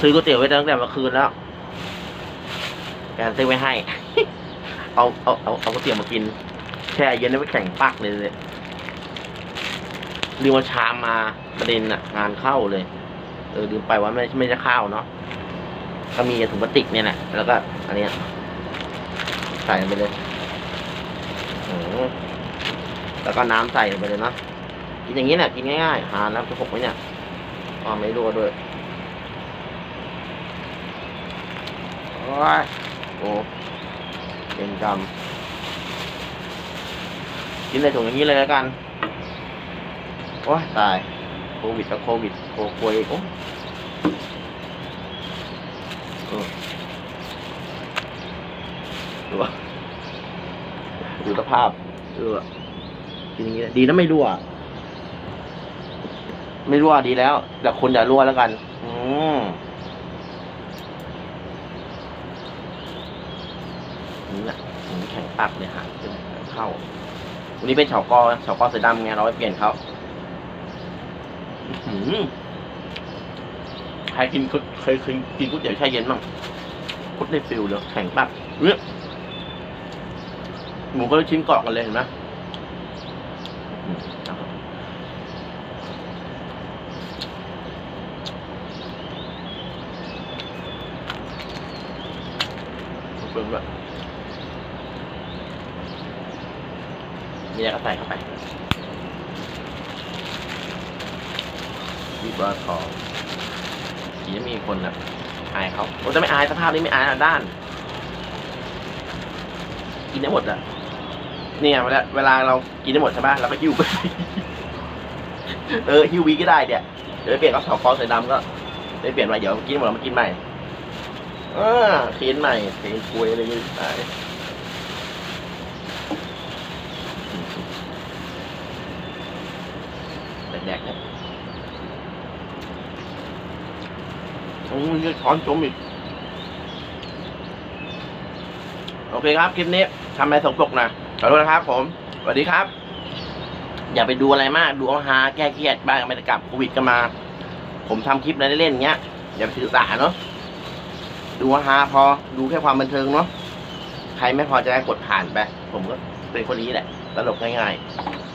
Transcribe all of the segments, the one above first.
ซื้อก๋วยเตี๋ยวไว้ตั้งแต่เมื่อคืนแล้ว แกซื้อไว้ให้ เอาเอาเอาเอาก๋วยเตี๋ยวมากิน แช่เย็นแล้วไปแข่งปักเลยเลยลืมเอาชามมาประเด็นน่ะงานเข้าเลย เออลืมไปว่าไม่ไม่จะข้าวเนาะก็มีถุงพลาสติกเนี่ยแหละแล้วก็ อันเนี้ยใส่ไปเลยโอ้แล้วก็น้ำใส่ไปเลยเนาะกินอย่างนี้แหละกินง่ายๆหาแล้วจะหกไว้เนี่ยอ๋อไม่รู้ด้วย โอ้ยโอ้เป็นกรรมกินในถุงอย่างนี้เลยแล้วกันโอ้ยตาย โควิดกับโควิดโคโคยโอ้ดูว่าดูสภาพดูว่ากินอย่างนี้ดีนะไม่รั่ว ไม่รั่วดีแล้ว แต่คนอย่ารั่วแล้วกัน อืม นี่แหละอืมแข็งปักเลยฮะเป็นเข้า วันนี้เป็นเฉากอเฉากอเสือดำไงเราไปเปลี่ยนเขาอื้อหือใครกินก๋วยเคยเคยกินก๋วยเตี๋ยวแช่เย็นบ้างคุดได้ฟิลเลยแข็งปักเนี่ยหมูก็ชิ้นเกาะกันเลยเห็นไหมอืมครับเปลืองด้วยมีอะไรก็ใส่เข้าไปรีบว่าขอทีนี้มีคนอะอายเขาผมจะไม่อายสภาพนี้ไม่อายอะด้าน กินได้หมดอะเนี่ยเวลาเวลาเรากินได้หมดใช่ปะเราก็หิ้วไปเออหิ้ววีก็ได้เนี่ยเดี๋ยวไปเปลี่ยนกับสาวคอใส่ดำก็ไปเปลี่ยนมาเดี๋ยวกินหมดเรามากินใหม่เออเคียนใหม่เคียนคุยอะไรอย่าง เงี้ยตายแดกๆเนี่ยโอ้ยช้อนจมอีก โอเคครับ คลิปนี้ทำอะไรสกปรกนะขอโทษนะครับผม สวัสดีครับ อย่าไปดูอะไรมาก ดูเอาฮาแก้เครียดบ้างไม่ได้กลับโควิดก็มา ผมทำคลิปอะไรเล่นๆอย่างเงี้ย อย่าไปถือสาเนาะ ดูเอาฮาพอ ดูแค่ความบันเทิงเนาะ ใครไม่พอใจก็กดผ่านไป ผมก็เป็นคนนี้แหละ ตลกง่ายๆ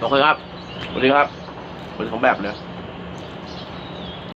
โอเคครับสวัสดีครับเป็นของแบบเลย